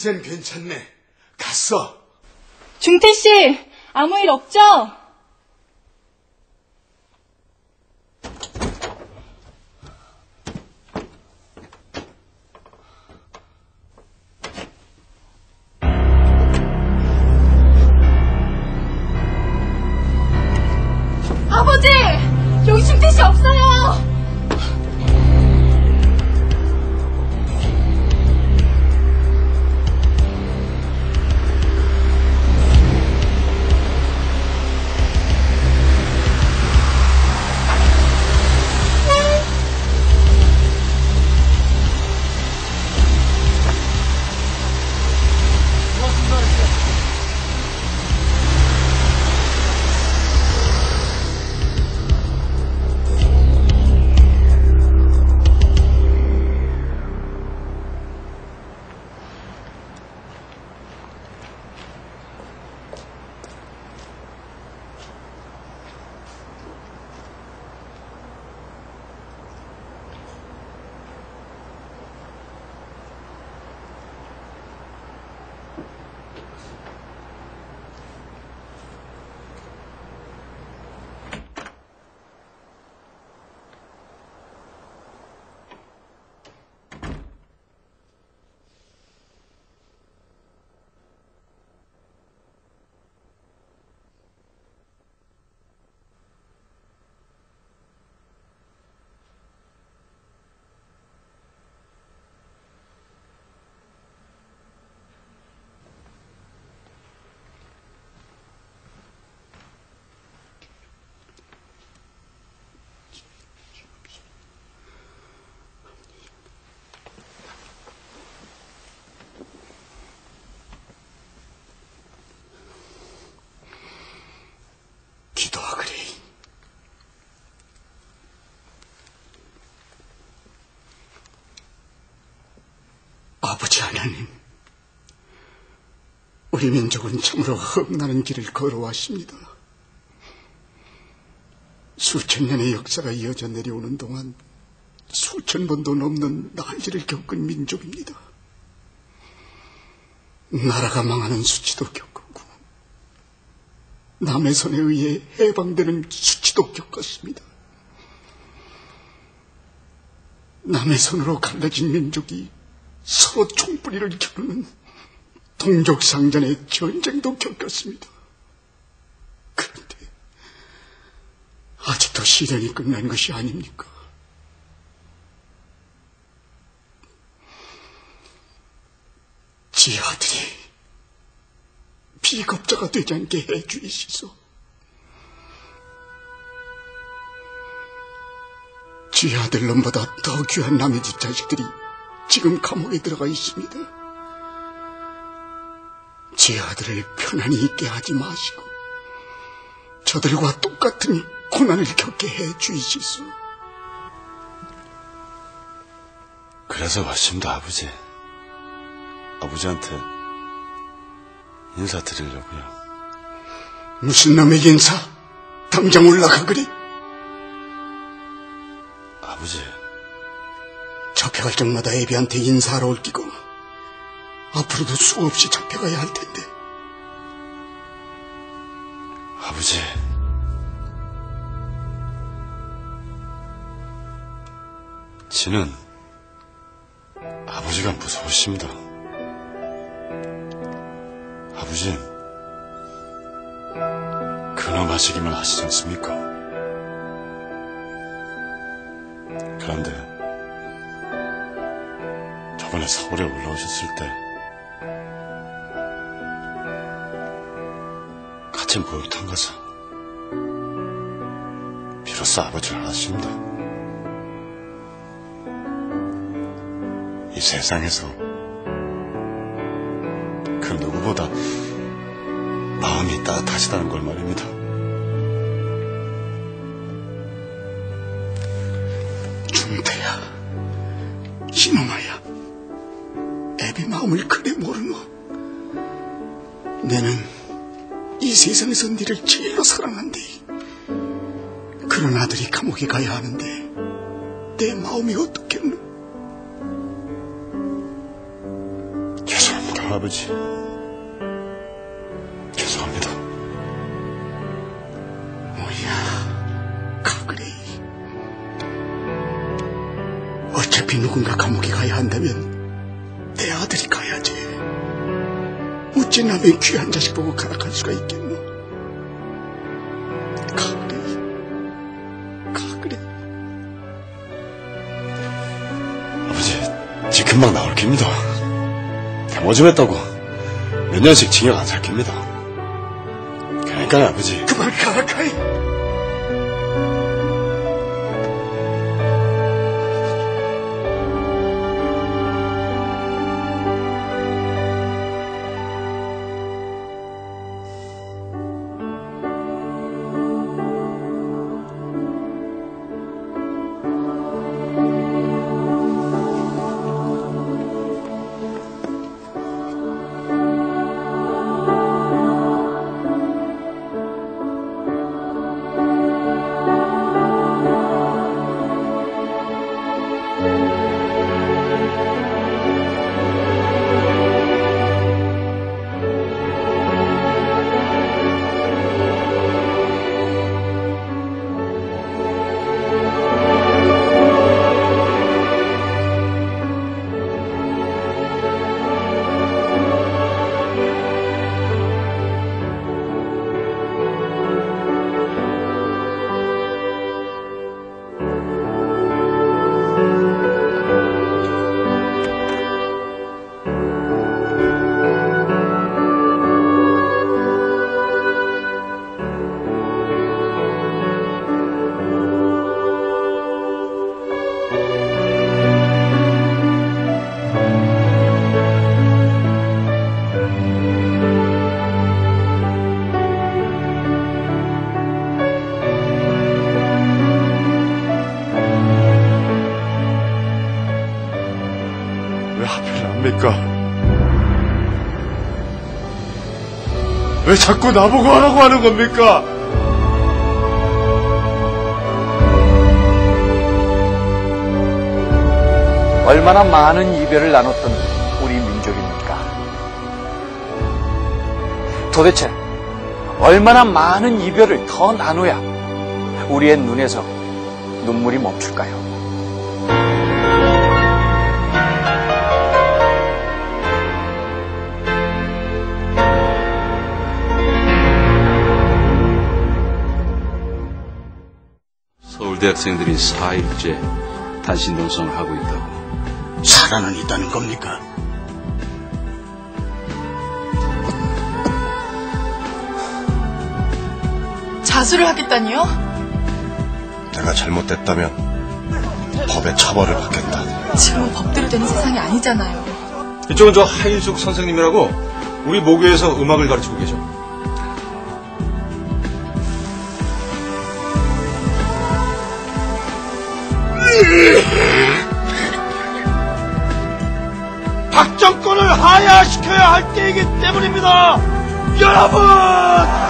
이젠 괜찮네. 갔어. 중태 씨, 아무 일 없죠? 아버지! 여기 중태 씨 없어요! 하나님, 우리 민족은 참으로 험난한 길을 걸어왔습니다. 수천 년의 역사가 이어져 내려오는 동안 수천 번도 넘는 난리를 겪은 민족입니다. 나라가 망하는 수치도 겪었고, 남의 손에 의해 해방되는 수치도 겪었습니다. 남의 손으로 갈라진 민족이 서로 총뿌리를 겨누는 동족상전의 전쟁도 겪었습니다. 그런데 아직도 시련이 끝난 것이 아닙니까? 지 아들이 비겁자가 되지 않게 해주이시소. 지 아들 놈보다 더 귀한 남의 집 자식들이 지금 감옥에 들어가 있습니다. 제 아들을 편안히 있게 하지 마시고 저들과 똑같은 고난을 겪게 해 주이시소. 그래서 왔습니다, 아버지. 아버지한테 인사드리려고요. 무슨 놈의 인사? 당장 올라가 그래. 아버지, 잡혀갈 적마다 애비한테 인사하러 올 끼고 앞으로도 수없이 잡혀가야 할 텐데 아버지. 지는 아버지가 무서우십니다. 아버지, 그놈 하시기만 하시지 않습니까? 그런데 저번에 서울에 올라오셨을 때 같이 목욕탕 가서 비로소 아버지를 알았습니다. 이 세상에서 그 누구보다 마음이 따뜻하시다는 걸 말입니다. 마음을 그래 모르노 내는 이 세상에서 네를 제일로 사랑한대 그런 아들이 감옥에 가야 하는데 내 마음이 어떻겠노 죄송합니다, 아버지. 죄송합니다. 뭐야, 가그레. 어차피 누군가 감옥에 가야 한다면 내 아들이 가야지. 어찌 남의 귀한 자식 보고 가락할 수가 있겠노? 가그레, 가그레. 아버지, 지 금방 나올 겁니다. 데모 좀 했다고 몇 년씩 징역 안살 겁니다. 그러니까요, 아버지. 그만 가라 왜 자꾸 나보고 하라고 하는 겁니까? 얼마나 많은 이별을 나눴던 우리 민족입니까? 도대체 얼마나 많은 이별을 더 나눠야 우리의 눈에서 눈물이 멈출까요? 서울대 학생들이 4일째 단신 농성을 하고 있다고. 살아는 있다는 겁니까? 자수를 하겠다니요? 내가 잘못됐다면 법의 처벌을 받겠다. 지금은 법대로 되는 세상이 아니잖아요. 이쪽은 저 하인숙 선생님이라고 우리 모교에서 음악을 가르치고 계셔. 박정권을 하야시켜야 할 때이기 때문입니다. 여러분!